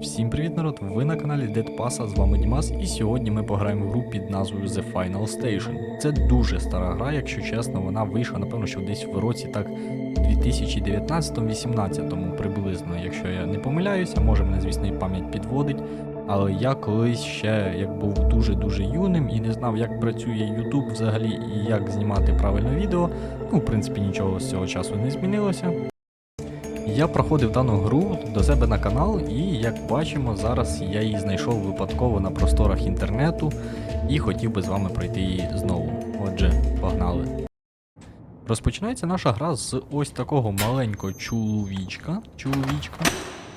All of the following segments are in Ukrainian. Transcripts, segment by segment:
Всім привіт, народ! Ви на каналі Pass, з вами Дімас, і сьогодні ми пограємо гру під назвою The Final Station. Це дуже стара гра, якщо чесно, вона вийшла, напевно, що десь в році так 2019-18 приблизно, якщо я не помиляюся, може мене, звісно, і пам'ять підводить. Але я колись ще як був дуже-дуже юним і не знав, як працює YouTube взагалі і як знімати правильно відео. Ну, в принципі, нічого з цього часу не змінилося. Я проходив дану гру до себе на канал, і як бачимо, зараз я її знайшов випадково на просторах інтернету і хотів би з вами пройти її знову. Отже, погнали. Розпочинається наша гра з ось такого маленького чоловічка. чоловічка.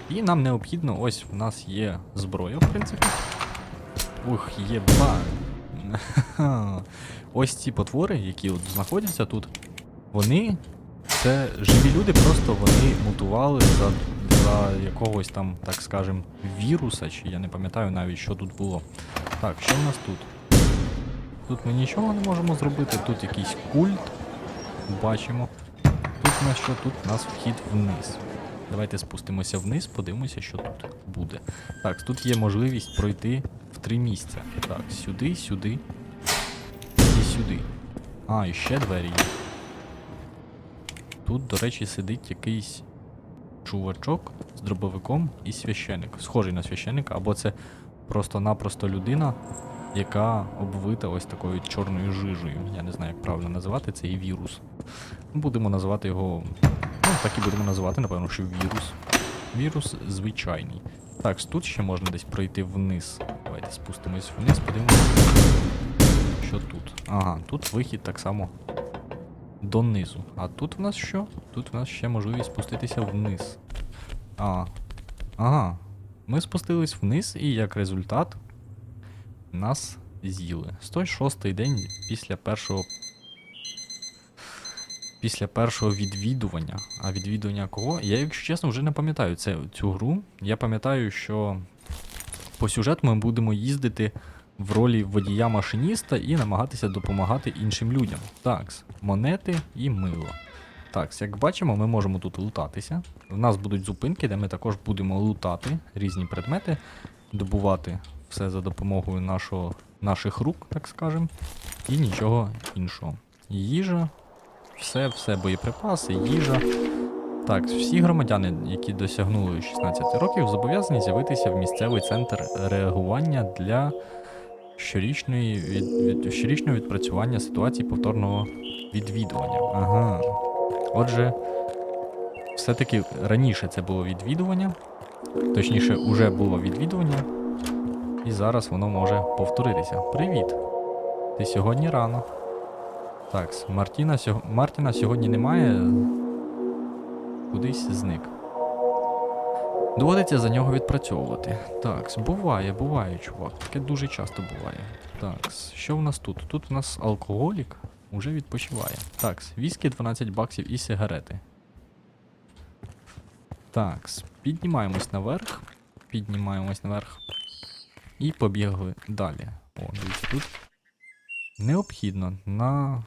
І нам необхідно, ось в нас є зброя, в принципі. Ух, єба. Ось ці потвори, які от знаходяться тут, вони це живі люди, просто вони мутували за, за якогось там, так скажем, віруса, чи я не пам'ятаю навіть, що тут було. Так, що в нас тут? Тут ми нічого не можемо зробити, тут якийсь культ. Бачимо. Тут у нас що? Тут у нас вхід вниз. Давайте спустимося вниз, подивимося, що тут буде. Так, тут є можливість пройти в три місця. Так, сюди, сюди і сюди. А, і ще двері є. Тут, до речі, сидить якийсь чувачок з дробовиком і священик. Схожий на священика, або це просто-напросто людина, яка обвита ось такою чорною жижею. Я не знаю, як правильно називати цей вірус. Будемо називати його. Ну, так і будемо називати, напевно, що вірус. Вірус звичайний. Так, тут ще можна десь пройти вниз. Давайте спустимось вниз, подивимося. Що тут? Ага, тут вихід так само донизу. А тут в нас що? Тут в нас ще можливість спуститися вниз. А. Ага. Ми спустились вниз, і як результат нас з'їли. 106 день після першого. Після першого відвідування. А відвідування кого? Я, якщо чесно, вже не пам'ятаю цю гру. Я пам'ятаю, що по сюжету ми будемо їздити в ролі водія-машиніста і намагатися допомагати іншим людям. Так, монети і мило. Так, як бачимо, ми можемо тут лутатися. У нас будуть зупинки, де ми також будемо лутати різні предмети, добувати все за допомогою нашого, наших рук, так скажемо, і нічого іншого. Їжа, все, все, боєприпаси, їжа. Так, всі громадяни, які досягнули 16 років, зобов'язані з'явитися в місцевий центр реагування для щорічної від, від, щорічного відпрацювання ситуації повторного відвідування. Ага. Отже, все-таки раніше це було відвідування, точніше, уже було відвідування, і зараз воно може повторитися. Привіт! Ти сьогодні рано. Так, Мартіна, сьо... Мартіна сьогодні немає. Кудись зник. Доводиться за нього відпрацьовувати. Так, буває, буває, чувак. Таке дуже часто буває. Так, що в нас тут? Тут у нас алкоголік уже відпочиває. Так, віскі 12 баксів і сигарети. Так, піднімаємось наверх. Піднімаємось наверх. І побігли далі. О, дивіться, тут необхідно на,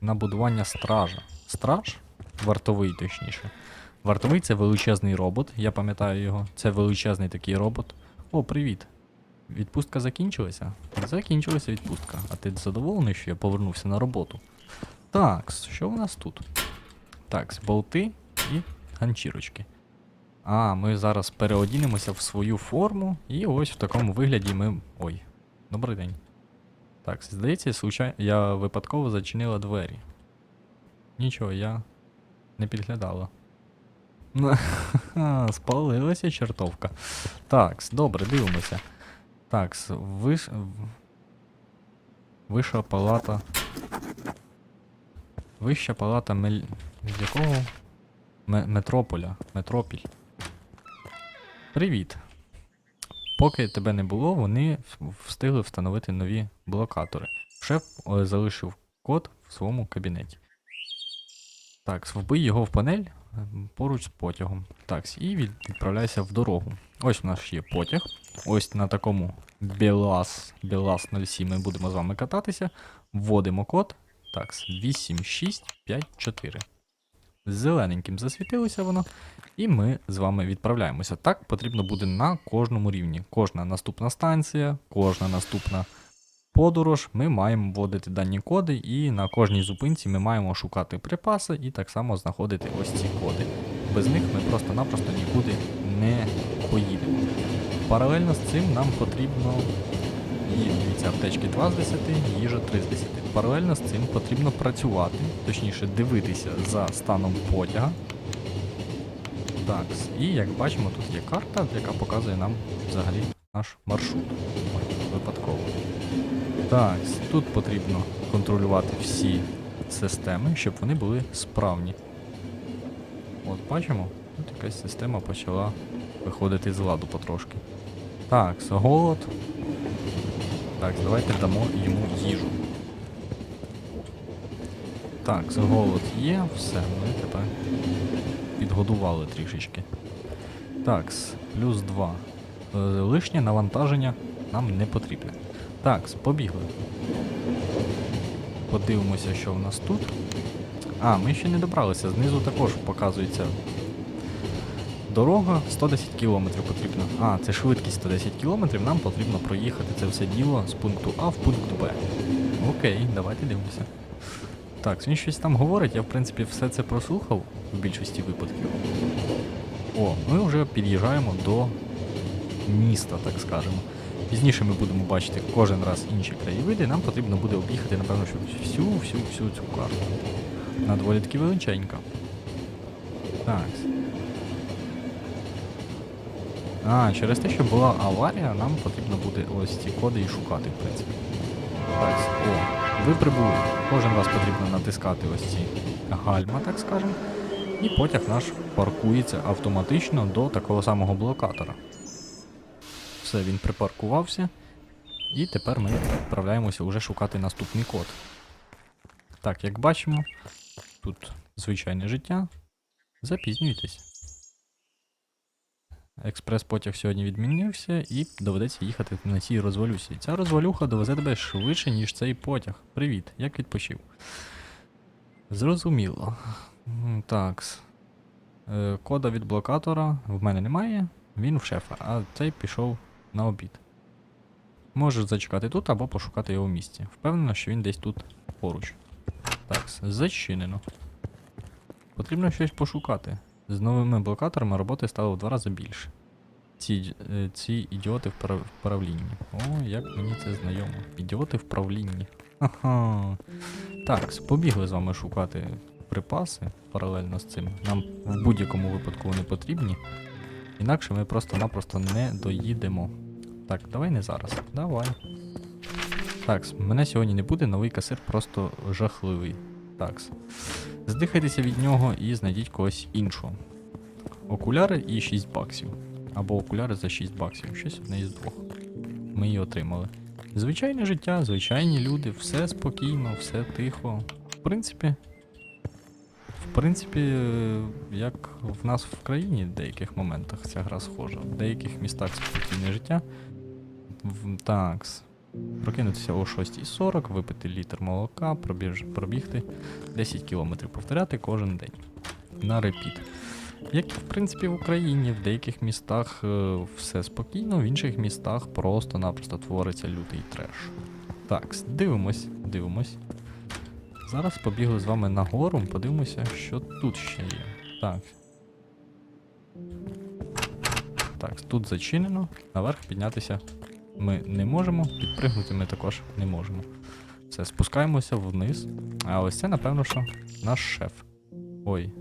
на будування стража. Страж? Вартовий, точніше. Вартовий це величезний робот, я пам'ятаю його. Це величезний такий робот. О, привіт. Відпустка закінчилася? Закінчилася відпустка. А ти задоволений, що я повернувся на роботу? Так, що у нас тут? Так, болти і ганчірочки. А, ми зараз переодінемося в свою форму, і ось в такому вигляді ми. Ой, добрий день. Так, здається, случай... я випадково зачинила двері. Нічого, я не підглядала. Спалилася чертовка. Так, добре, дивимося. Так, виш... Вища палата. Вища палата мель... з якого? М- Метрополя. Метропіль. Привіт. Поки тебе не було, вони встигли встановити нові блокатори. Шеф залишив код в своєму кабінеті. Так, вбий його в панель поруч з потягом. Так, і від, відправляйся в дорогу. Ось у нас є потяг. Ось на такому Белас, Белас 07 ми будемо з вами кататися. Вводимо код. Так, 8654. зелененьким засвітилося воно, і ми з вами відправляємося. Так потрібно буде на кожному рівні. Кожна наступна станція, кожна наступна подорож. Ми маємо вводити дані коди, і на кожній зупинці ми маємо шукати припаси і так само знаходити ось ці коди. Без них ми просто-напросто нікуди не поїдемо. Паралельно з цим нам потрібно і дивіться, аптечки 2 з 10, їжа 3 з 10. Паралельно з цим потрібно працювати, точніше дивитися за станом потяга. Так, і як бачимо, тут є карта, яка показує нам взагалі наш маршрут. Так, тут потрібно контролювати всі системи, щоб вони були справні. От бачимо, тут якась система почала виходити з ладу потрошки. Так, голод. Так, давайте дамо йому їжу. Так, голод є, все, ми тепер підгодували трішечки. Так, плюс 2. Е, лишнє навантаження нам не потрібне. Так, побігли. Подивимося, що в нас тут. А, ми ще не добралися. Знизу також показується дорога 110 км потрібно. А, це швидкість 110 км, нам потрібно проїхати це все діло з пункту А в пункт Б. Окей, давайте дивимося. Так, він щось там говорить, я в принципі все це прослухав в більшості випадків. О, ми вже під'їжджаємо до міста, так скажемо. Пізніше ми будемо бачити кожен раз інші краєвиди, нам потрібно буде об'їхати, напевно, що всю, цю карту. Вона доволі таки величенька. Так. А, через те, що була аварія, нам потрібно буде ось ці коди і шукати, в принципі. Так, о, ви прибули. Кожен раз потрібно натискати ось ці гальма, так скажемо. І потяг наш паркується автоматично до такого самого блокатора. Все, він припаркувався. І тепер ми відправляємося вже шукати наступний код. Так, як бачимо, тут звичайне життя. Запізнюйтесь. Експрес-потяг сьогодні відмінився і доведеться їхати на цій розвалюсі. Ця розвалюха довезе тебе швидше, ніж цей потяг. Привіт, як відпочив? Зрозуміло. М, Так. Е, кода від блокатора в мене немає, він в шефа, а цей пішов на обід. Можеш зачекати тут або пошукати його в місці. Впевнено, що він десь тут поруч. Так, зачинено. Потрібно щось пошукати. З новими блокаторами роботи стало в два рази більше. Ці, е, ці ідіоти в правлінні. О, як мені це знайомо. Ідіоти в правлінні. Ага. Так, побігли з вами шукати припаси паралельно з цим. Нам в будь-якому випадку вони потрібні. Інакше ми просто-напросто не доїдемо. Так, давай не зараз. Давай. Так, мене сьогодні не буде, новий касир просто жахливий. Такс. Здихайтеся від нього і знайдіть когось іншого. Окуляри і 6 баксів. Або окуляри за 6 баксів. Щось одне із двох. Ми її отримали. Звичайне життя, звичайні люди, все спокійно, все тихо. В принципі. Принципі, як в нас в країні в деяких моментах ця гра схожа. В деяких містах спокійне життя. Такс. Прокинутися о 6.40, випити літр молока, пробіж, пробігти 10 кілометрів, повторяти кожен день. На репіт. Як в принципі в Україні, в деяких містах е, все спокійно, в інших містах просто-напросто твориться лютий треш. Так, дивимось, дивимось. Зараз побігли з вами нагору, подивимося, що тут ще є. Так. Так, тут зачинено, наверх піднятися ми не можемо, підпригнути ми також не можемо. Все, спускаємося вниз. А ось це, напевно, що наш шеф. Ой.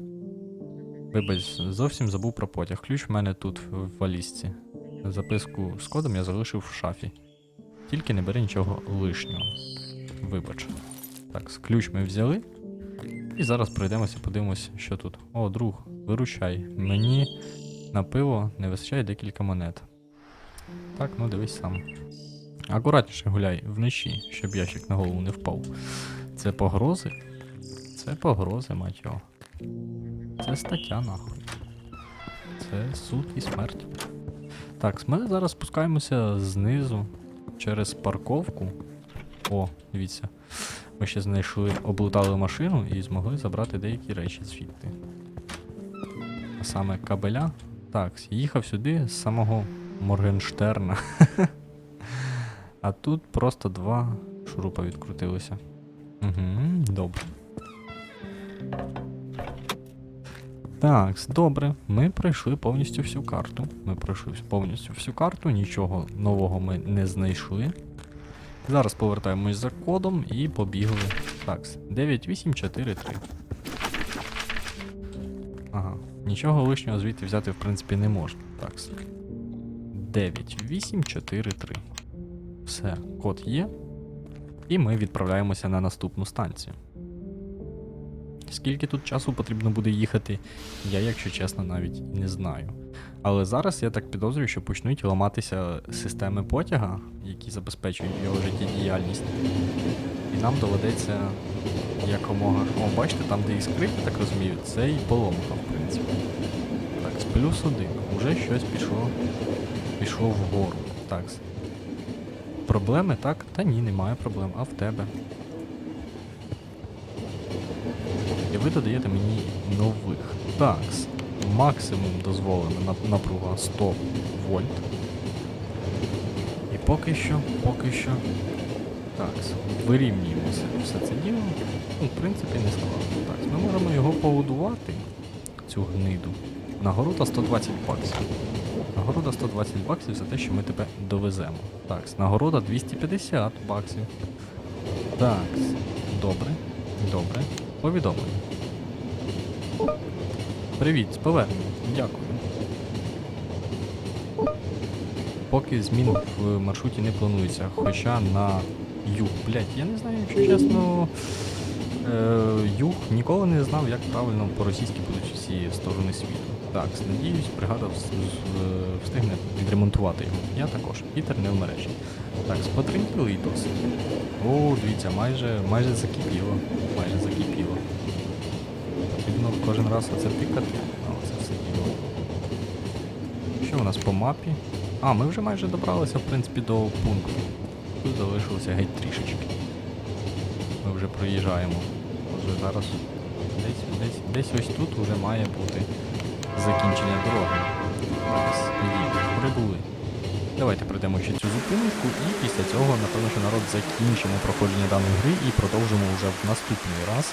Вибач, зовсім забув про потяг. Ключ в мене тут в валізці. Записку з кодом я залишив в шафі. Тільки не бери нічого лишнього. Вибач. Так, з ключ ми взяли. І зараз пройдемося, подивимося, що тут. О, друг, виручай. Мені на пиво не вистачає декілька монет. Так, ну дивись сам. Акуратніше гуляй вночі, щоб ящик на голову не впав. Це погрози? Це погрози, мать його. Це стаття, нахуй. Це суд і смерть. Так, ми зараз спускаємося знизу через парковку. О, дивіться. Ми ще знайшли, облутали машину і змогли забрати деякі речі звідти. А саме кабеля. Так, їхав сюди з самого Моргенштерна. А тут просто два шурупа відкрутилися. Угу, добре. Так, добре. Ми пройшли повністю всю карту. Ми пройшли повністю всю карту, нічого нового ми не знайшли. Зараз повертаємось за кодом і побігли. Так, 9843. Ага. Нічого лишнього звідти взяти, в принципі, не можна. Так. 9843. Все, код є. І ми відправляємося на наступну станцію. Скільки тут часу потрібно буде їхати, я, якщо чесно, навіть не знаю. Але зараз я так підозрюю, що почнуть ламатися системи потяга, які забезпечують його життєдіяльність. І нам доведеться якомога. О, бачите, там, де іскрить, я так розумію, це і поломка, в принципі. Так, з плюс один. Уже щось пішло. Пішло вгору. Так. Проблеми, так? Та ні, немає проблем. А в тебе. І ви додаєте мені нових. Так, максимум дозволена напруга 100 вольт. І поки що, поки що. Так, вирівнюємо все, це діло. Ну, в принципі, не складно. Так, ми можемо його погодувати, цю гниду. Нагорода 120 баксів. Нагорода 120 баксів за те, що ми тебе довеземо. Так, нагорода 250 баксів. Так, добре, добре. Повідомлення. Привіт, з поверненням. Дякую. Поки змін в маршруті не планується, хоча на юг. Блять, я не знаю, якщо чесно. Е, юг ніколи не знав, як правильно по-російськи будуть всі сторони світу. Так, надіюсь, бригада встигне відремонтувати його. Я також. Пітер не в мережі. Так, спотринкіли і досить. О, дивіться, майже. Майже закипіло. Кожен раз оце тикати. А, оце все діло. Що у нас по мапі? А, ми вже майже добралися, в принципі, до пункту. Тут залишилося геть трішечки. Ми вже проїжджаємо. Отже, зараз десь, десь, десь ось тут вже має бути закінчення дороги. Зараз їдемо, прибули. Давайте пройдемо ще цю зупинку і після цього, напевно, що народ закінчимо проходження даної гри і продовжимо вже в наступний раз.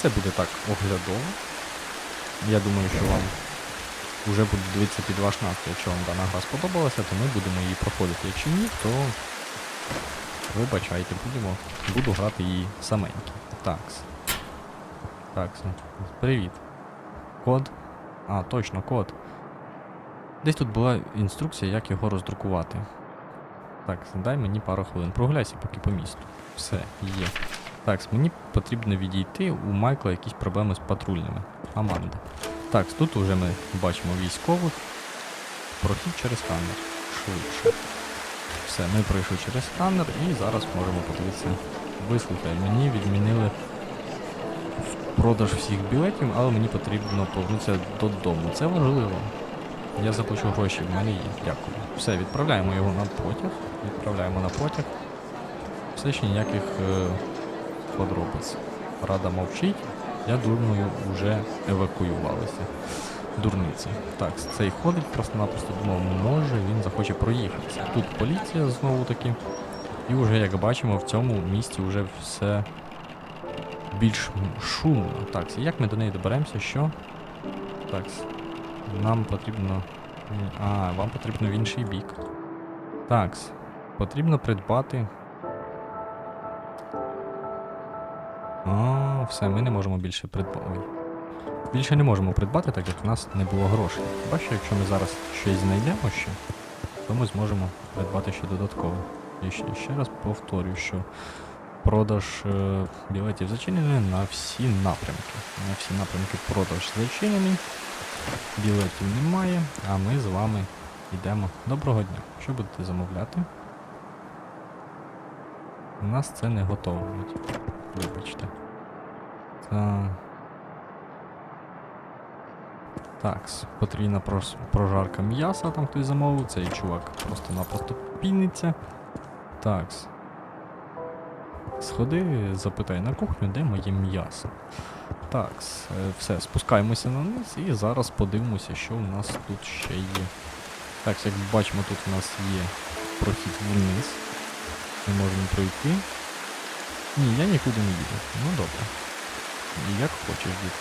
Це буде так оглядово. Я думаю, що вам вже буде дивитися під ваш настрій. Якщо вам дана гра сподобалася, то ми будемо її проходити. Якщо ні, то вибачайте, будемо, буду грати її саменьки. Такс. Такс. Привіт. Код. А, точно, код. Десь тут була інструкція, як його роздрукувати. Так, дай мені пару хвилин. Прогуляйся поки по місту. Все, є. Так, мені потрібно відійти. У Майкла якісь проблеми з патрульними. Аманда. Так, тут уже ми бачимо військових. Прохід через сканер. Швидше. Все, ми пройшли через сканер і зараз можемо подивитися. Вислухай, мені відмінили продаж всіх білетів, але мені потрібно повернутися додому. Це важливо. Я заплачу гроші, в мене є. Дякую. Все, відправляємо його на потяг. Відправляємо на потяг. Все ще ніяких е, подробиць. Рада мовчить. Я думаю, вже евакуювалися. Дурниці. Так, цей ходить просто-напросто думав, може він захоче проїхатися. Тут поліція знову таки. І вже, як бачимо, в цьому місті вже все більш шумно. Так, як ми до неї доберемося? Що? Так, нам потрібно. А, вам потрібно в інший бік. Так, потрібно придбати. Все, ми не можемо більше придбати. Ой. Більше не можемо придбати, так як в нас не було грошей. Бачу, якщо ми зараз щось знайдемо ще, то ми зможемо придбати ще додатково. І ще, ще раз повторюю, що продаж е, білетів зачинений на всі напрямки. На всі напрямки продаж зачинений. Білетів немає, а ми з вами йдемо. Доброго дня. Що будете замовляти? У нас це не готово. Вибачте. Та... Так, потрібна прожарка м'яса, там хтось замовив, цей чувак просто-напросто піниться. Такс. Сходи, запитай на кухню, де моє м'ясо. Так, е, все, спускаємося на низ і зараз подивимося, що у нас тут ще є. Так, як бачимо, тут у нас є прохід вниз. Ми можемо пройти. Ні, я нікуди не їду. Ну добре. Як хочеш, дід.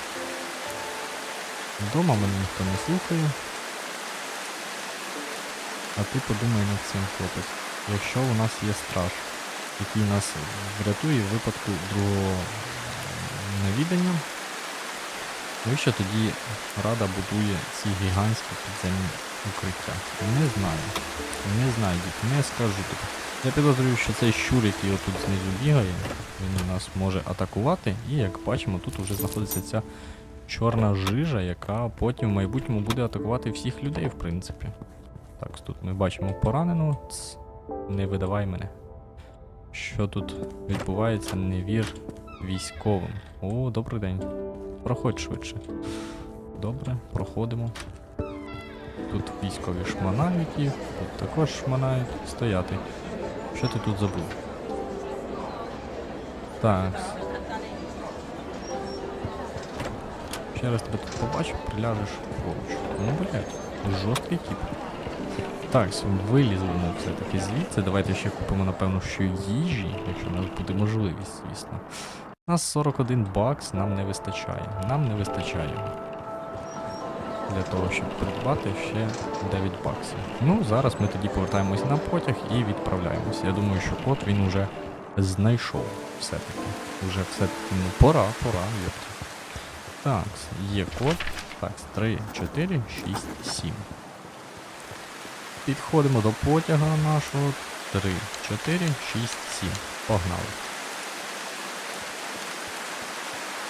Вдома мене ніхто не слухає. А ти подумай над цим, хлопець. Якщо у нас є страж, який нас врятує в випадку другого навідання, навіщо тоді Рада будує ці гігантські підземні укриття? Не знаю. Не знаю, дід, не скажу тобі. Я підозрюю, що цей щур, який отут знизу бігає, він нас може атакувати, і як бачимо, тут вже знаходиться ця чорна жижа, яка потім в майбутньому буде атакувати всіх людей, в принципі. Так, тут ми бачимо поранену. Ц, не видавай мене. Що тут відбувається, не вір військовим. О, добрий день. Проходь швидше. Добре, проходимо. Тут військові шманають тут також шманають. Стояти. Що ти тут забув? Так. Ще раз тебе тут побачу, приляжеш поруч. Ну, блядь, жорсткий тип. Так, с- виліземо все-таки звідси. Давайте ще купимо, напевно, що їжі, якщо в нас буде можливість, звісно. У нас 41 бакс, нам не вистачає. Нам не вистачає. Для того, щоб придбати ще 9 баксів. Ну, зараз ми тоді повертаємось на потяг і відправляємося. Я думаю, що код він уже знайшов все-таки. Уже все-таки ну, пора, пора, йопта. Так, є код. Так, 3, 4, 6, 7. Підходимо до потяга нашого. 3, 4, 6, 7. Погнали.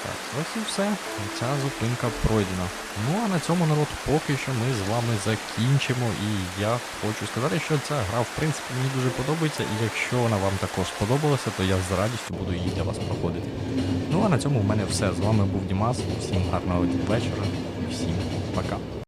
Так, ось і все. Ця зупинка пройдена. Ну а на цьому народ поки що ми з вами закінчимо. І я хочу сказати, що ця гра в принципі мені дуже подобається. І якщо вона вам також сподобалася, то я з радістю буду її для вас проходити. Ну а на цьому в мене все. З вами був Дімас. Всім гарного вечора. Всім пока.